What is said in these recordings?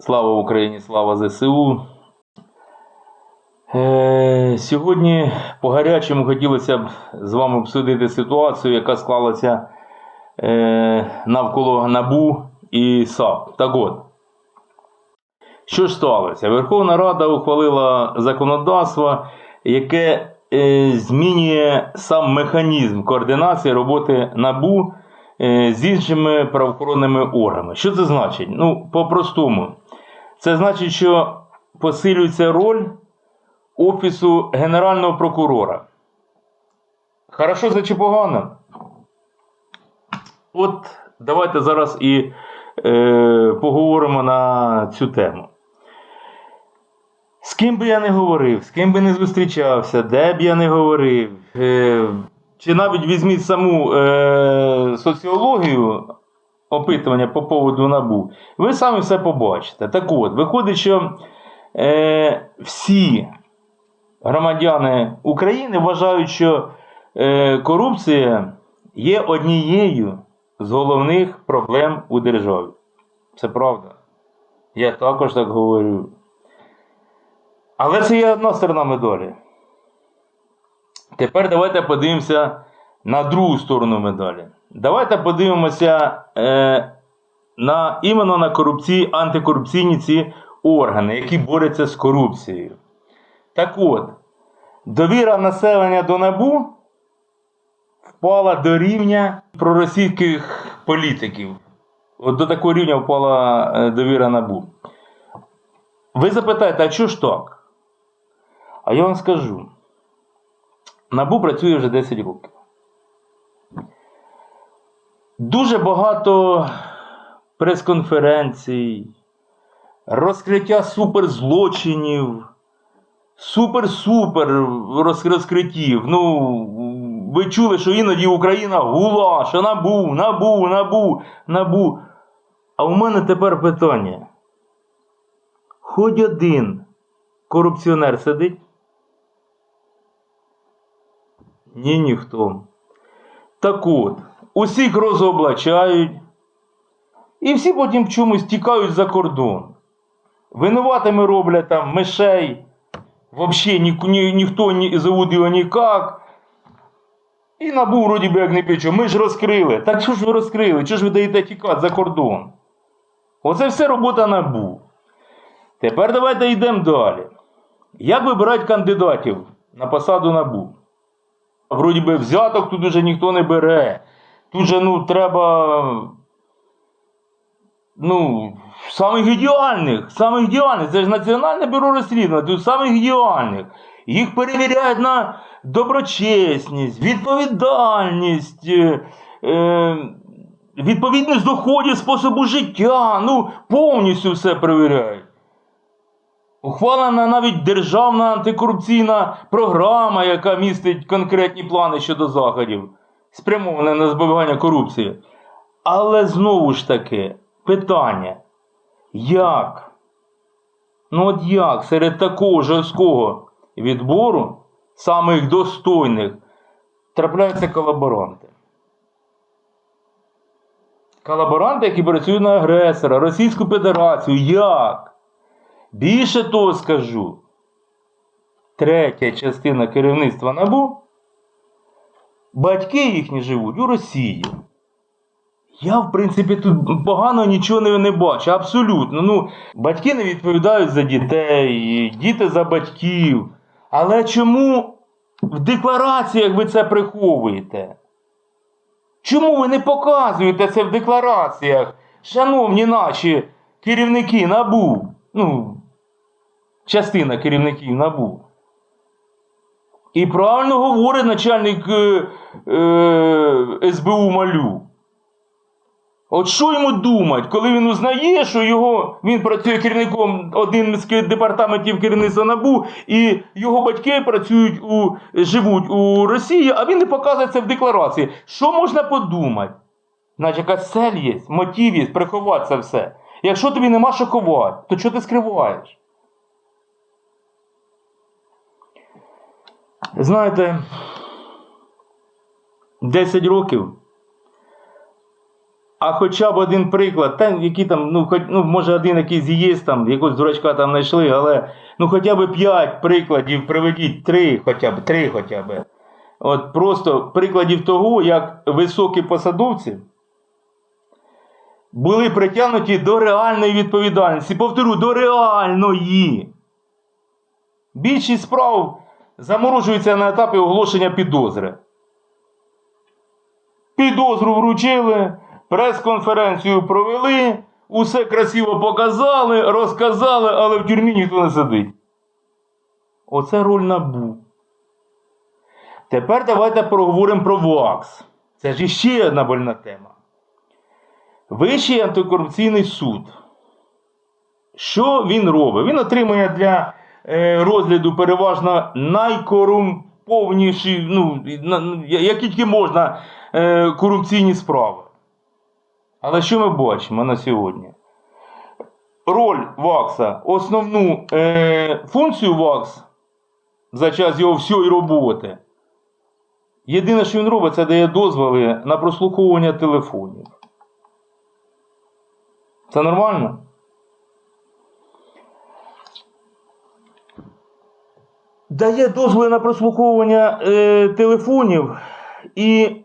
Слава Україні, слава ЗСУ. Е, сьогодні по гарячому хотілося б з вами обсудити ситуацію, яка склалася е, навколо НАБУ і САП. Так от, що ж сталося? Верховна Рада ухвалила законодавство, яке е, змінює сам механізм координації роботи НАБУ з іншими правоохоронними органами. Що це значить? Ну, по-простому, це значить, що посилюється роль Офісу Генерального прокурора. Хорошо це чи погано? От давайте зараз і е, поговоримо на цю тему. З ким би я не говорив, з ким би не зустрічався, де б я не говорив, е, чи навіть візьміть саму е, соціологію опитування по поводу набу, ви самі все побачите. Так от, виходить, що е, всі громадяни України вважають, що е, корупція є однією з головних проблем у державі. Це правда. Я також так говорю. Але це є одна сторона медалі. Тепер давайте подивимося на другу сторону медалі. Давайте подивимося е, на іменно на корупції, антикорупційні ці органи, які борються з корупцією. Так от, довіра населення до НАБУ впала до рівня проросійських політиків. От до такого рівня впала е, довіра НАБУ. Ви запитаєте, а чого ж так? А я вам скажу. НАБУ працює вже 10 років. Дуже багато прес-конференцій, розкриття суперзлочинів, супер-супер роз- розкриттів. Ну, ви чули, що іноді Україна гула, що набу, набу, набу, набу. А у мене тепер питання. Хоч один корупціонер сидить? Ні, ніхто. Так от, усіх розоблачають, і всі потім чомусь тікають за кордон. Винуватими роблять там мишей, взагалі ні, ні, ніхто не зовут його ніяк. І набув, вроді би, як не пічу, ми ж розкрили. Так що ж ви розкрили? Чого ж ви даєте тікати за кордон? Оце все робота набу. Тепер давайте йдемо далі. Як вибирають кандидатів на посаду набу? Вроді би взяток тут уже ніхто не бере. Тут же ну, треба. Ну, самих ідеальних, самих ідеальних. Це ж Національне бюро розслідування, тут самих ідеальних. Їх перевіряють на доброчесність, відповідальність, е, е, відповідність доходів, способу життя. Ну, повністю все перевіряють. Ухвалена навіть державна антикорупційна програма, яка містить конкретні плани щодо заходів, спрямоване на збивання корупції. Але знову ж таки, питання: як? Ну от як серед такого жорсткого відбору самих достойних трапляються колаборанти? Колаборанти, які працюють на агресора, Російську Федерацію. Як? Більше того скажу, третя частина керівництва НАБУ, батьки їхні живуть у Росії. Я, в принципі, тут погано нічого не, бачу. Абсолютно. Ну, батьки не відповідають за дітей, діти за батьків. Але чому в деклараціях ви це приховуєте? Чому ви не показуєте це в деклараціях, шановні наші керівники НАБУ? Ну, частина керівників НАБУ. І правильно говорить начальник е, е, СБУ Малю. От що йому думати, коли він узнає, що його, він працює керівником один з департаментів керівництва НАБУ, і його батьки працюють у, живуть у Росії, а він не показує це в декларації. Що можна подумати? Значить, якась цель є, мотив є, приховати це все. Якщо тобі нема що ховати, то чого ти скриваєш? Знаєте, 10 років а хоча б один приклад, та які там, ну, хоч, ну може один якийсь є, там, якогось дурачка там знайшли, але ну хоча б п'ять прикладів приведіть, три хоча б, три хоча б. От просто прикладів того, як високі посадовці були притягнуті до реальної відповідальності. Повторю, до реальної. Більшість справ заморожуються на етапі оголошення підозри. Підозру вручили, прес-конференцію провели, усе красиво показали, розказали, але в тюрмі ніхто не сидить. Оце роль набу. Тепер давайте поговоримо про ВАКС. Це ж іще одна больна тема. Вищий антикорупційний суд. Що він робить? Він отримує для розгляду переважно найкорумповніші, ну, на- як тільки можна, е, корупційні справи. Але що ми бачимо на сьогодні? Роль ВАКСа, основну е, функцію ВАКС за час його всієї роботи. Єдине, що він робить, це дає дозволи на прослуховування телефонів. Це нормально? Дає дозволи на прослуховування е, телефонів, і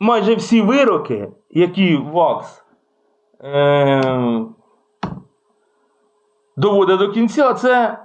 майже всі вироки, які ВАКС е, доводить до кінця, це,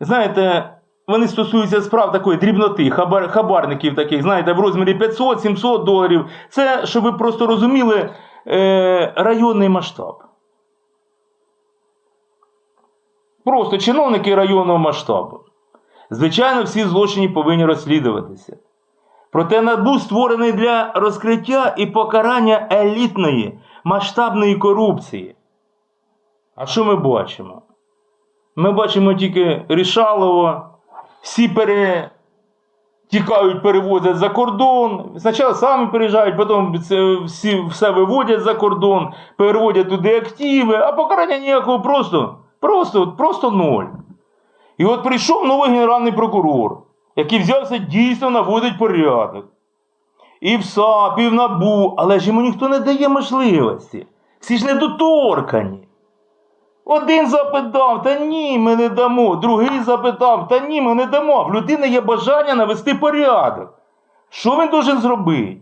знаєте, вони стосуються справ такої дрібноти, хабар, хабарників таких, знаєте, в розмірі 500-700 доларів. Це, щоб ви просто розуміли, е, районний масштаб. Просто чиновники районного масштабу. Звичайно, всі злочини повинні розслідуватися. Проте НАБУ створений для розкриття і покарання елітної масштабної корупції. А що ми бачимо? Ми бачимо тільки Рішалово, всі перетікають, перевозять за кордон. Спочатку самі переїжджають, потім всі все виводять за кордон, переводять туди активи, а покарання ніякого просто, просто, просто ноль. І от прийшов новий генеральний прокурор, який взявся дійсно наводить порядок. І в САП, і в НАБУ, але ж йому ніхто не дає можливості. Всі ж недоторкані. Один запитав, та ні, ми не дамо. Другий запитав, та ні, ми не дамо. В людини є бажання навести порядок. Що він должен зробити?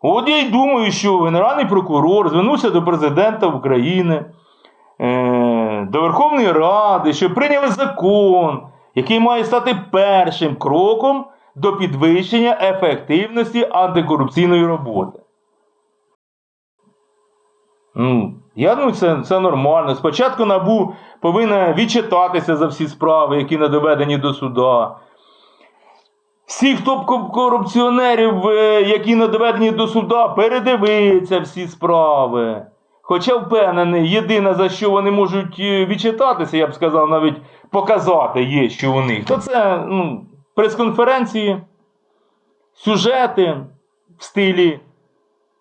От я й думаю, що Генеральний прокурор звернувся до президента України, до Верховної Ради, щоб прийняли закон, який має стати першим кроком до підвищення ефективності антикорупційної роботи. Ну, я думаю, це, це нормально. Спочатку НАБУ повинна відчитатися за всі справи, які не доведені до суда. Всіх топ-корупціонерів, е, які не доведені до суда, передивиться всі справи. Хоча впевнений, єдине, за що вони можуть е, відчитатися, я б сказав, навіть показати є, що у них, то це ну, прес-конференції, сюжети в стилі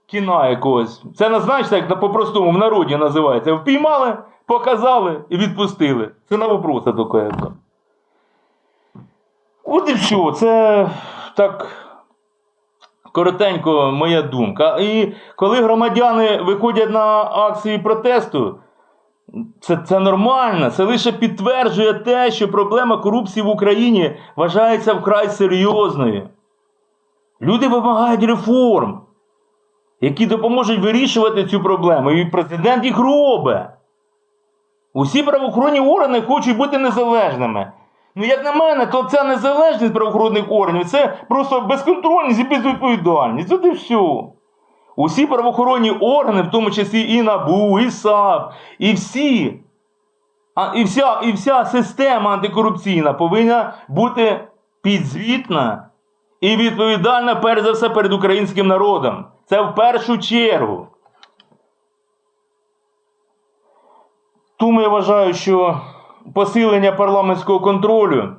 кіна якогось. Це знаєш, як по-простому в народі називається. Впіймали, показали і відпустили. Це на вопроси тільки. якби. От і все. Це так коротенько моя думка. І коли громадяни виходять на акції протесту, це, це нормально. Це лише підтверджує те, що проблема корупції в Україні вважається вкрай серйозною. Люди вимагають реформ, які допоможуть вирішувати цю проблему. І президент їх робить. Усі правоохоронні органи хочуть бути незалежними. Ну, як на мене, то ця незалежність правоохоронних органів це просто безконтрольність і безвідповідальність. От і все. Усі правоохоронні органи, в тому числі і НАБУ, і САП, і всі, а, і, вся, і вся система антикорупційна повинна бути підзвітна і відповідальна перш за все перед українським народом. Це в першу чергу. Тому я вважаю, що посилення парламентського контролю,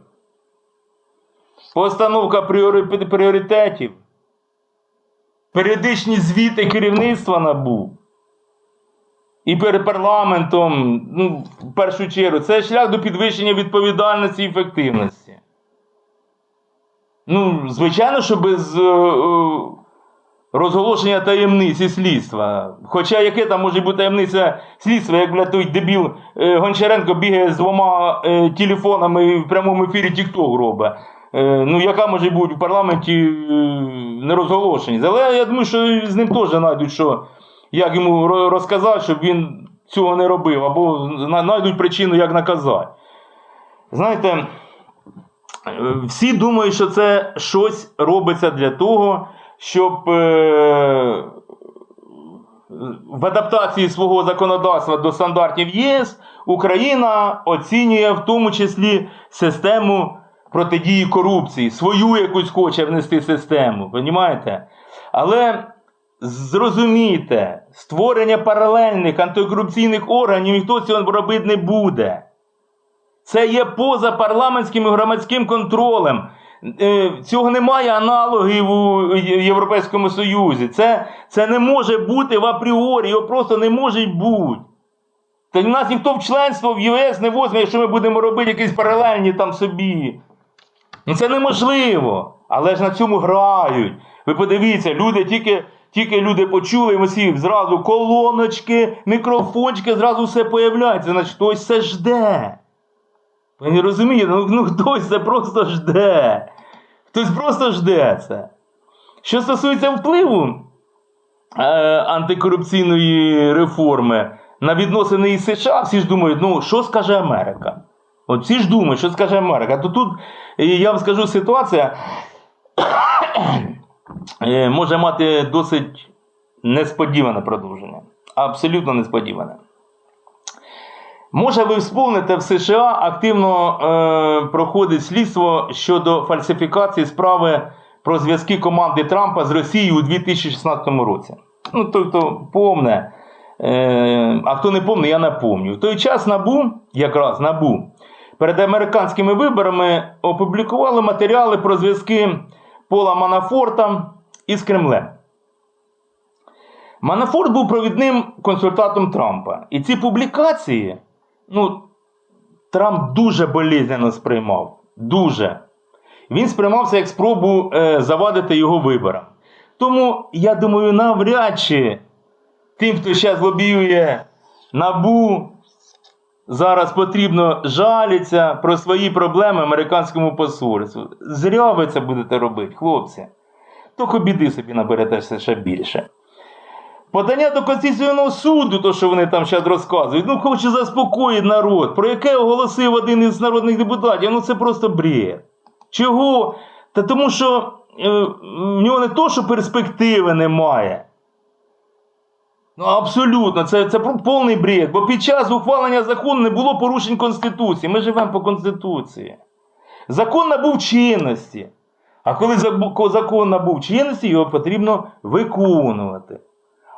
постановка пріоритетів, періодичні звіти керівництва НАБУ і перед парламентом, ну, в першу чергу, це шлях до підвищення відповідальності і ефективності. Ну, звичайно, що без е, е, розголошення таємниці слідства. Хоча яке там може бути таємниця слідства, як блядь, той дебіл е, Гончаренко бігає з двома е, телефонами і в прямому ефірі TikTok робить. Е, ну, яка може бути в парламенті е, не розголошеність. Але я думаю, що з ним теж знайдуть, що як йому розказати, щоб він цього не робив, або знайдуть причину, як наказати. Знаєте, е, всі думають, що це щось робиться для того, щоб е, в адаптації свого законодавства до стандартів ЄС Україна оцінює в тому числі систему протидії корупції, свою якусь хоче внести систему, розумієте? Але зрозумійте, створення паралельних антикорупційних органів ніхто цього робити не буде. Це є поза парламентським і громадським контролем. Е, Цього немає аналогів у Європейському Союзі. Це, це не може бути в апріорі, його просто не може бути. Та нас ніхто в членство в ЄС не возьме, якщо ми будемо робити якісь паралельні там собі. Ну це неможливо. Але ж на цьому грають. Ви подивіться, люди тільки, тільки люди почули, всі зразу колоночки, мікрофончики, зразу все появляється. Значить, хтось це жде. Ви не розумієте, ну, ну хтось це просто жде. Хтось просто жде це. Що стосується впливу е, антикорупційної реформи на відносини із США, всі ж думають, ну що скаже Америка? От всі ж думають, що скаже Америка. То тут е, я вам скажу ситуація е, може мати досить несподіване продовження. Абсолютно несподіване. Може, ви вспомните, в США активно е, проходить слідство щодо фальсифікації справи про зв'язки команди Трампа з Росією у 2016 році. Ну, той, хто е, а хто не помне, я напомню. В той час НАБУ, якраз НАБУ, перед американськими виборами опублікували матеріали про зв'язки Пола Манафорта із Кремлем. Манафорт був провідним консультантом Трампа. І ці публікації, ну, Трамп дуже болезненно сприймав. Дуже. Він сприймався як спробу е, завадити його виборам. Тому, я думаю, навряд чи тим, хто зараз лобіює набу, зараз потрібно жалітися про свої проблеми американському посольству. Зря ви це будете робити, хлопці. Тільки біди собі наберете ще більше. Подання до Конституційного суду, то що вони там зараз розказують, ну хоче заспокоїти народ, про яке оголосив один із народних депутатів, ну це просто бред. Чого? Та тому що е, в нього не то, що перспективи немає. Ну, абсолютно, це, це повний бред. Бо під час ухвалення закону не було порушень Конституції. Ми живемо по Конституції. Закон набув чинності. А коли закон набув чинності, його потрібно виконувати.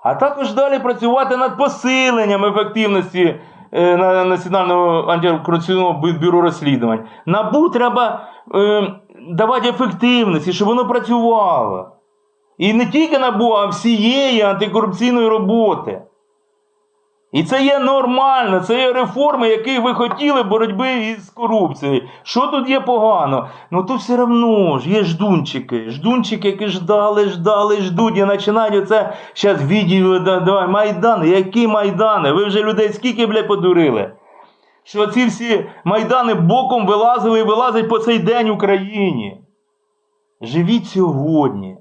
А також далі працювати над посиленням ефективності е, Національного антикорупційного бюро розслідувань. Набу треба е, давати ефективності, щоб воно працювало. І не тільки НАБУ, а всієї антикорупційної роботи. І це є нормально, це є реформи, які ви хотіли боротьби із корупцією. Що тут є погано? Ну то все одно ж є ждунчики. Ждунчики, які ждали, ждали, ждуть. І починають оце зараз відео, давай, Майдани. Які Майдани? Ви вже людей скільки, блядь, подурили? Що ці всі Майдани боком вилазили і вилазять по цей день Україні. Живіть сьогодні.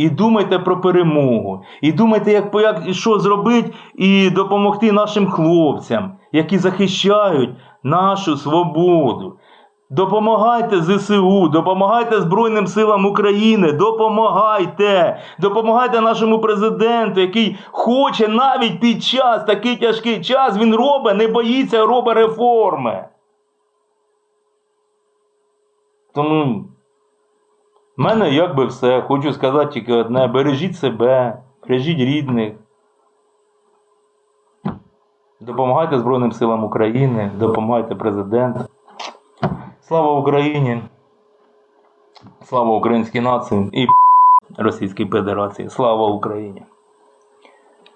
І думайте про перемогу. І думайте, як, як що зробити і допомогти нашим хлопцям, які захищають нашу свободу. Допомагайте ЗСУ, допомагайте Збройним силам України, допомагайте, допомагайте нашому президенту, який хоче навіть під час такий тяжкий час, він робить, не боїться, робить реформи. Тому в мене якби все. Хочу сказати тільки одне: бережіть себе, бережіть рідних. Допомагайте Збройним силам України, допомагайте президенту. Слава Україні! Слава українській нації і Російській Федерації. Слава Україні!